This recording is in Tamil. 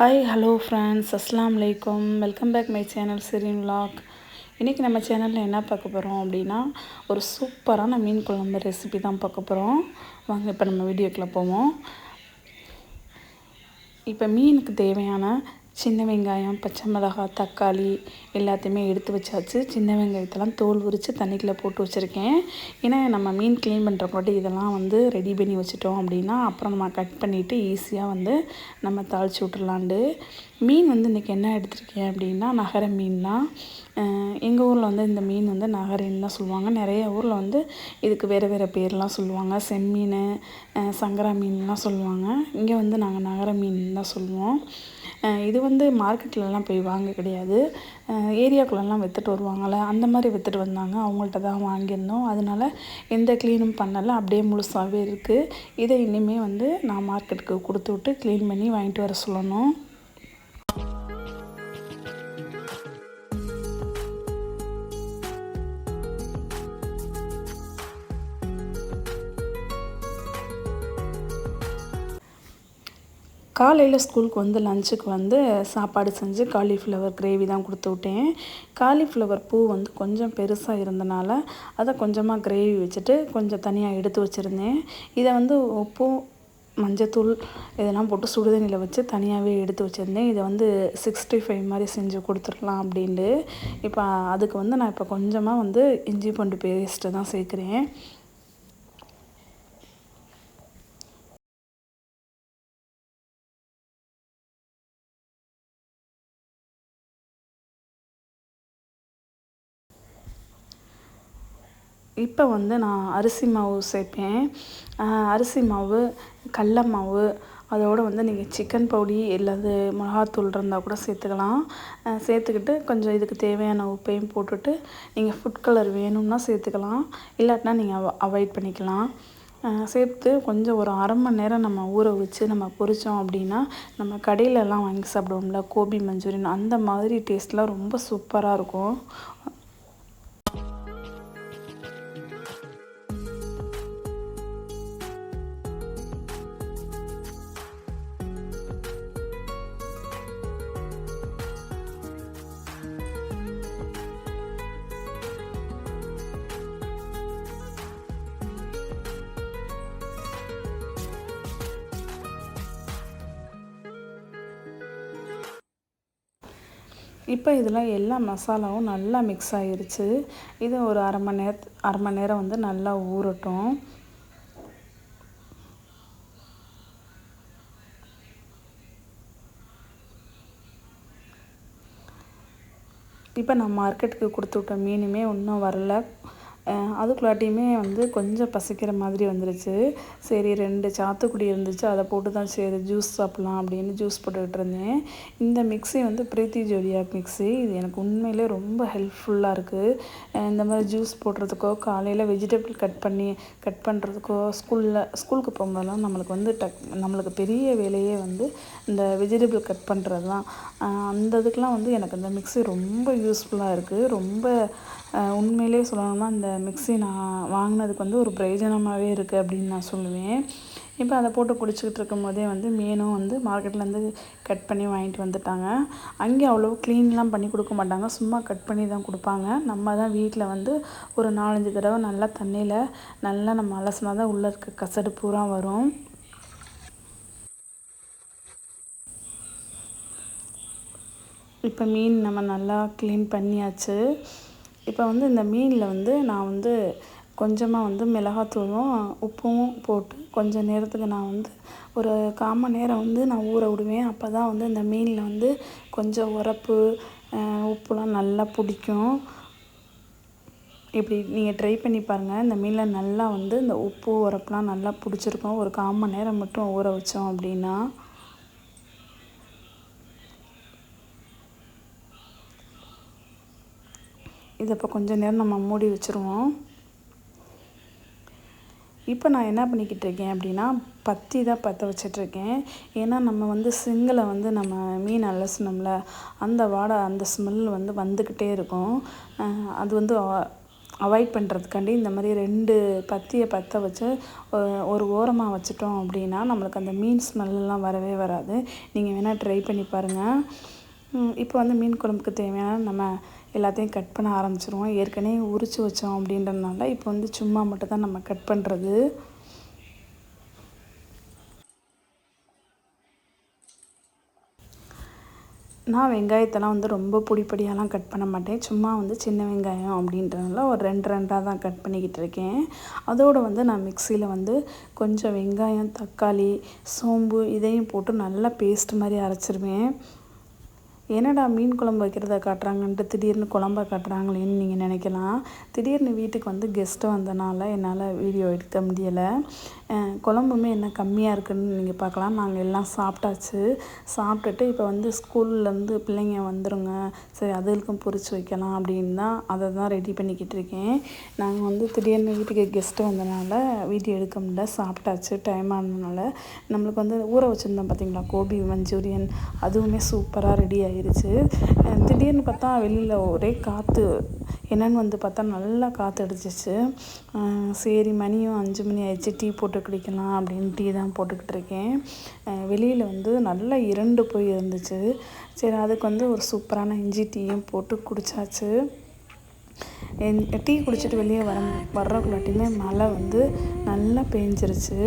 ஹாய் ஹலோ ஃப்ரெண்ட்ஸ் அஸ்லாம் வலைக்கம் வெல்கம் பேக் மை சேனல் சிரின் லாக் இன்றைக்கி நம்ம சேனலில் என்ன பார்க்க போகிறோம் அப்படின்னா ஒரு சூப்பரான மீன் குழம்பு ரெசிபி தான் பார்க்க போகிறோம் வாங்க இப்போ நம்ம வீடியோக்குள்ளே போவோம். இப்போ மீனுக்கு தேவையான சின்ன வெங்காயம் பச்சை மிளகாய் தக்காளி எல்லாத்தையுமே எடுத்து வச்சாச்சு. சின்ன வெங்காயத்தெல்லாம் தோல் உரித்து தண்ணிக்குள்ளே போட்டு வச்சுருக்கேன். ஏன்னா நம்ம மீன் க்ளீன் பண்ணுறப்போட்டு இதெல்லாம் வந்து ரெடி பண்ணி வச்சுட்டோம் அப்படின்னா அப்புறம் நம்ம கட் பண்ணிவிட்டு ஈஸியாக வந்து நம்ம தாளித்து விட்றலாண்டு மீன் வந்து இன்றைக்கி என்ன எடுத்திருக்கேன் அப்படின்னா நகர மீன் தான் எங்கள் ஊரில் வந்து இந்த மீன் வந்து நகரின்னு தான் சொல்லுவாங்க. நிறைய ஊரில் வந்து இதுக்கு வேறு வேறு பேர்லாம் சொல்லுவாங்க. செம்மீன் சங்கரா மீன்லாம் சொல்லுவாங்க. இங்கே வந்து நாங்கள் நகர மீன் தான் சொல்லுவோம். இது வந்து மார்க்கெட்லலாம் போய் வாங்க கிடையாது. ஏரியாக்குள்ளெல்லாம் விற்றுட்டு வருவாங்கள்ல அந்த மாதிரி விற்றுட்டு வந்தாங்க. அவங்கள்ட்ட தான் வாங்கியிருந்தோம். அதனால எந்த க்ளீனும் பண்ணலை. அப்படியே முழுசாகவே இருக்குது இதை இனிமேல் வந்து நான் மார்க்கெட்டுக்கு கொடுத்து விட்டு க்ளீன் பண்ணி வாங்கிட்டு வர சொல்லணும். காலையில் ஸ்கூலுக்கு வந்து லஞ்சுக்கு வந்து சாப்பாடு செஞ்சு காலிஃப்ளவர் கிரேவி தான் கொடுத்து விட்டேன். காலிஃப்ளவர் பூ வந்து கொஞ்சம் பெருசாக இருந்தனால அதை கொஞ்சமாக கிரேவி வச்சுட்டு கொஞ்சம் தனியாக எடுத்து வச்சுருந்தேன். இதை வந்து உப்பு மஞ்சத்தூள் இதெல்லாம் போட்டு சுடுதண்ணியில் வச்சு தனியாகவே எடுத்து வச்சுருந்தேன். இதை வந்து சிக்ஸ்டி ஃபைவ் மாதிரி செஞ்சு கொடுத்துடலாம் அப்படின்ட்டு. இப்போ அதுக்கு வந்து நான் இப்போ கொஞ்சமாக வந்து இஞ்சி பூண்டு பேஸ்ட்டு தான் சேர்க்குறேன். இப்போ வந்து நான் அரிசி மாவு சேர்ப்பேன். அரிசி மாவு கடல மாவு அதோடு வந்து நீங்கள் சிக்கன் பவுடி இல்லாது மிளகாத்தூள் இருந்தால் கூட சேர்த்துக்கலாம். சேர்த்துக்கிட்டு கொஞ்சம் இதுக்கு தேவையான உப்பையும் போட்டுட்டு நீங்கள் ஃபுட் கலர் வேணும்னா சேர்த்துக்கலாம். இல்லாட்டினா நீங்கள் அவாய்ட் பண்ணிக்கலாம். சேர்த்து கொஞ்சம் ஒரு அரை மணி நேரம் நம்ம ஊற வச்சு நம்ம பொரித்தோம் அப்படின்னா நம்ம கடையிலலாம் வாங்கி சாப்பிடுவோம்ல கோபி மஞ்சூரியன் அந்த மாதிரி டேஸ்ட்லாம் ரொம்ப சூப்பராக இருக்கும். இப்போ இதில் எல்லா மசாலாவும் நல்லா மிக்ஸ் ஆகிருச்சு இது ஒரு அரை மணி நேர அரை மணி நேரம் வந்து நல்லா ஊறட்டும். இப்போ நான் மார்க்கெட்டுக்கு கொடுத்து விட்ட மீனுமே இன்னும் வரல. அதுக்குள்ளாட்டியுமே வந்து கொஞ்சம் பசிக்கிற மாதிரி வந்துருச்சு. சரி ரெண்டு சாத்துக்குடி இருந்துச்சு. அதை போட்டு தான் சரி ஜூஸ் சாப்பிட்லாம் அப்படின்னு ஜூஸ் போட்டுக்கிட்டு இருந்தேன். இந்த மிக்ஸி வந்து பிரீத்தி ஜோடியா மிக்ஸி. இது எனக்கு உண்மையிலே ரொம்ப ஹெல்ப்ஃபுல்லாக இருக்குது இந்த மாதிரி ஜூஸ் போடுறதுக்கோ காலையில் வெஜிடபிள் கட் பண்ணி கட் பண்ணுறதுக்கோ ஸ்கூலில் ஸ்கூலுக்கு போகும்போதெல்லாம் நம்மளுக்கு வந்து டக் நம்மளுக்கு பெரிய வேலையே வந்து இந்த வெஜிடபிள் கட் பண்ணுறது தான் அந்த இதுக்கெலாம் வந்து எனக்கு இந்த மிக்ஸி ரொம்ப யூஸ்ஃபுல்லாக இருக்குது ரொம்ப உண்மையிலே சொல்லணும்னா அந்த மிக்ஸி நான் வாங்கினதுக்கு வந்து ஒரு பிரயோஜனமாகவே இருக்குது அப்படின்னு நான் சொல்லுவேன். இப்போ அதை போட்டு குடிச்சிக்கிட்டு இருக்கும் போதே வந்து மீனும் வந்து மார்க்கெட்லேருந்து கட் பண்ணி வாங்கிட்டு வந்துட்டாங்க. அங்கே அவ்வளோ க்ளீன்லாம் பண்ணி கொடுக்க மாட்டாங்க. சும்மா கட் பண்ணி தான் கொடுப்பாங்க. நம்ம தான் வீட்டில் வந்து ஒரு நாலஞ்சு தடவை நல்லா தண்ணியில் நல்லா நம்ம அலசினா தான் உள்ளே இருக்க கசடு பூரா வரும். இப்போ மீன் நம்ம நல்லா க்ளீன் பண்ணியாச்சு. இப்போ வந்து இந்த மீனில் வந்து நான் வந்து கொஞ்சமாக வந்து மிளகாத்தூளும் உப்பும் போட்டு கொஞ்சம் நேரத்துக்கு நான் வந்து ஒரு கால் மணி நேரம் வந்து நான் ஊற விடுவேன். அப்போ தான் வந்து இந்த மீனில் வந்து கொஞ்சம் உரப்பு உப்புலாம் நல்லா பிடிக்கும். இப்படி நீங்கள் ட்ரை பண்ணி பாருங்கள் இந்த மீனில் நல்லா வந்து இந்த உப்பு உரப்புலாம் நல்லா பிடிச்சிருக்கும். ஒரு கால் மணி நேரம் மட்டும் ஊற வச்சோம் அப்படின்னா. இதை இப்போ கொஞ்சம் நேரம் நம்ம மூடி வச்சுருவோம். இப்போ நான் என்ன பண்ணிக்கிட்டு இருக்கேன் அப்படின்னா பத்தி தான் பற்ற வச்சிட்ருக்கேன் ஏன்னா நம்ம வந்து சிங்கில் வந்து நம்ம மீன் அலசினோம்ல அந்த வாடை அந்த ஸ்மெல் வந்து வந்துக்கிட்டே இருக்கும். அது வந்து அவாய்ட் பண்ணுறதுக்காண்டி இந்த மாதிரி ரெண்டு பத்தியை பற்ற வச்சு ஒரு ஓரமாக வச்சுட்டோம் அப்படின்னா நம்மளுக்கு அந்த மீன் ஸ்மெல்லாம் வரவே வராது. நீங்கள் வேணால் ட்ரை பண்ணி பாருங்கள் இப்போ வந்து மீன் குழம்புக்கு தேவையான நம்ம எல்லாத்தையும் கட் பண்ண ஆரம்பிச்சிருவோம். ஏற்கனவே உரித்து வச்சோம் அப்படின்றதுனால இப்போ வந்து சும்மா மட்டும் தான் நம்ம கட் பண்ணுறது நான் வெங்காயத்தெல்லாம் வந்து ரொம்ப பொடிப்படியாலாம் கட் பண்ண மாட்டேன். சும்மா வந்து சின்ன வெங்காயம் அப்படின்றதுனால ஒரு ரெண்டு ரெண்டாக தான் கட் பண்ணிக்கிட்டு இருக்கேன். அதோடு வந்து நான் மிக்சியில் வந்து கொஞ்சம் வெங்காயம் தக்காளி சோம்பு இதையும் போட்டு நல்லா பேஸ்ட் மாதிரி அரைச்சிருவேன். என்னடா மீன் குழம்பு வைக்கிறத காட்டுறாங்கன்ட்டு திடீர்னு குழம்ப காட்டுறாங்களேன்னு நீங்கள் நினைக்கலாம். திடீர்னு வீட்டுக்கு வந்து கெஸ்ட்டு வந்தனால என்னால் வீடியோ எடுக்க முடியலை. குழம்புமே என்ன கம்மியாக இருக்குன்னு நீங்கள் பார்க்கலாம். நாங்கள் எல்லாம் சாப்பிட்டாச்சு. சாப்பிட்டுட்டு இப்போ வந்து ஸ்கூல்லேருந்து பிள்ளைங்க வந்துருங்க. சரி அதுகளுக்கும் பொறிச்சு வைக்கலாம் அப்படின்னு தான் அதை தான் ரெடி பண்ணிக்கிட்டு இருக்கேன். நாங்கள் வந்து திடீர்னு வீட்டுக்கு கெஸ்ட்டு வந்தனால வீடியோ எடுக்க முடியல. சாப்பிட்டாச்சு. டைம் ஆனதுனால நம்மளுக்கு வந்து ஊற வச்சுருந்தோம் பார்த்தீங்களா கோபி மஞ்சூரியன். அதுவுமே சூப்பராக ரெடி ஆகிடுச்சு ஆயிடுச்சு திடீர்னு பார்த்தா வெளியில் ஒரே காற்று என்னன்னு வந்து பார்த்தா நல்லா காற்று அடிச்சிச்சு. சரி மணியும் அஞ்சு மணி ஆயிடுச்சு டீ போட்டு குடிக்கலாம் அப்படின்னு டீ தான் போட்டுக்கிட்டு இருக்கேன். வெளியில் வந்து நல்லா இரண்டு போய் இருந்துச்சு. சரி அதுக்கு வந்து ஒரு சூப்பரான இஞ்சி டீயும் போட்டு குடித்தாச்சு என் டீ குடிச்சிட்டு வெளியே வர வர்றக்குள்ளாட்டியுமே மழை வந்து நல்லா பேஞ்சிருச்சு.